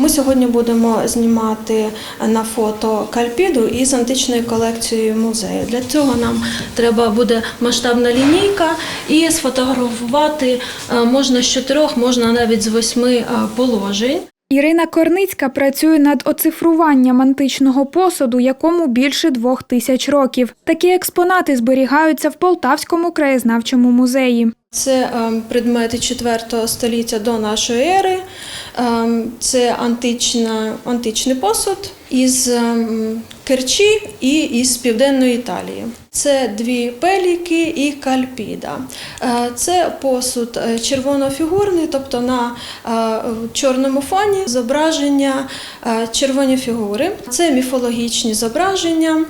Ми сьогодні будемо знімати на фото кальпіду із античною колекцією музею. Для цього нам треба буде масштабна лінійка і сфотографувати е, можна з чотирьох, можна навіть з восьми е, положень. Ірина Корницька працює над оцифруванням античного посуду, якому більше двох тисяч років. Такі експонати зберігаються в Полтавському краєзнавчому музеї. Це е, предмети 4 століття до нашої ери. Е, Це антична, античний посуд із ем, Керчі і із Південної Італії. Це дві пеліки і кальпіда. Е, Це посуд е, червонофігурний, тобто на е, чорному фоні зображення червоні фігури. Це міфологічні зображення.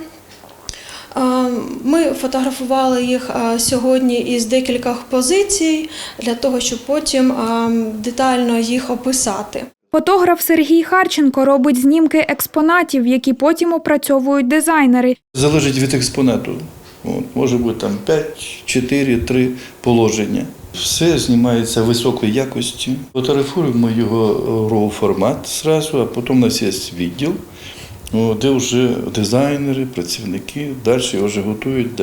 Ми фотографували їх сьогодні із декількох позицій для того, щоб потім е, детально їх описати. Фотограф Сергій Харченко робить знімки експонатів, які потім опрацьовують дизайнери. Залежить від експонату. От, може бути там 5, 4, 3 положення. Все знімається високої якості. Фотографуємо його RAW формат зразу, а потім у нас є відділ, де вже дизайнери, працівники далі вже готують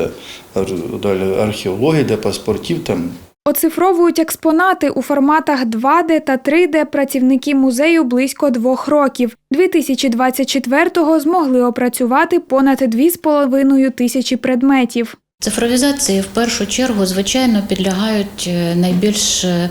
ар- археології, для паспортів. Там Оцифровують експонати у форматах 2D та 3D працівники музею близько двох років. 2024-го змогли опрацювати понад 2,5 тисячі предметів. Цифровізації в першу чергу, звичайно, підлягають е, найбільш е,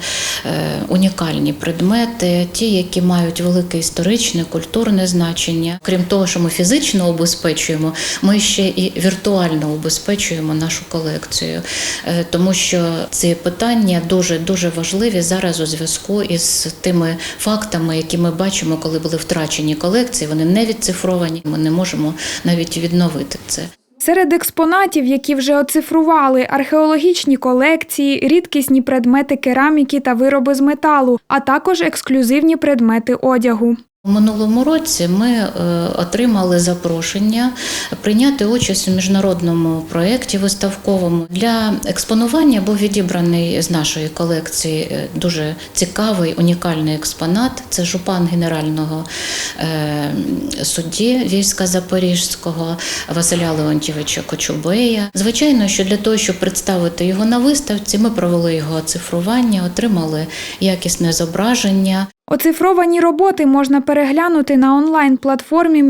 унікальні предмети, ті, які мають велике історичне, культурне значення. Крім того, що ми фізично обезпечуємо, ми ще і віртуально обезпечуємо нашу колекцію, Е, тому що ці питання дуже дуже важливі зараз у зв'язку із тими фактами, які ми бачимо, коли були втрачені колекції. Вони не відцифровані. Ми не можемо навіть відновити це. Серед експонатів, які вже оцифрували, археологічні колекції, рідкісні предмети кераміки та вироби з металу, а також ексклюзивні предмети одягу. У минулому році ми е, отримали запрошення прийняти участь у міжнародному проєкті виставковому. Для експонування був відібраний з нашої колекції е, дуже цікавий унікальний експонат. Це жупан генерального е, судді війська Запорізького Василя Леонтьєвича Кочубея. Звичайно, що для того, щоб представити його на виставці, ми провели його оцифрування, отримали якісне зображення. Оцифровані роботи можна переглянути на онлайн-платформі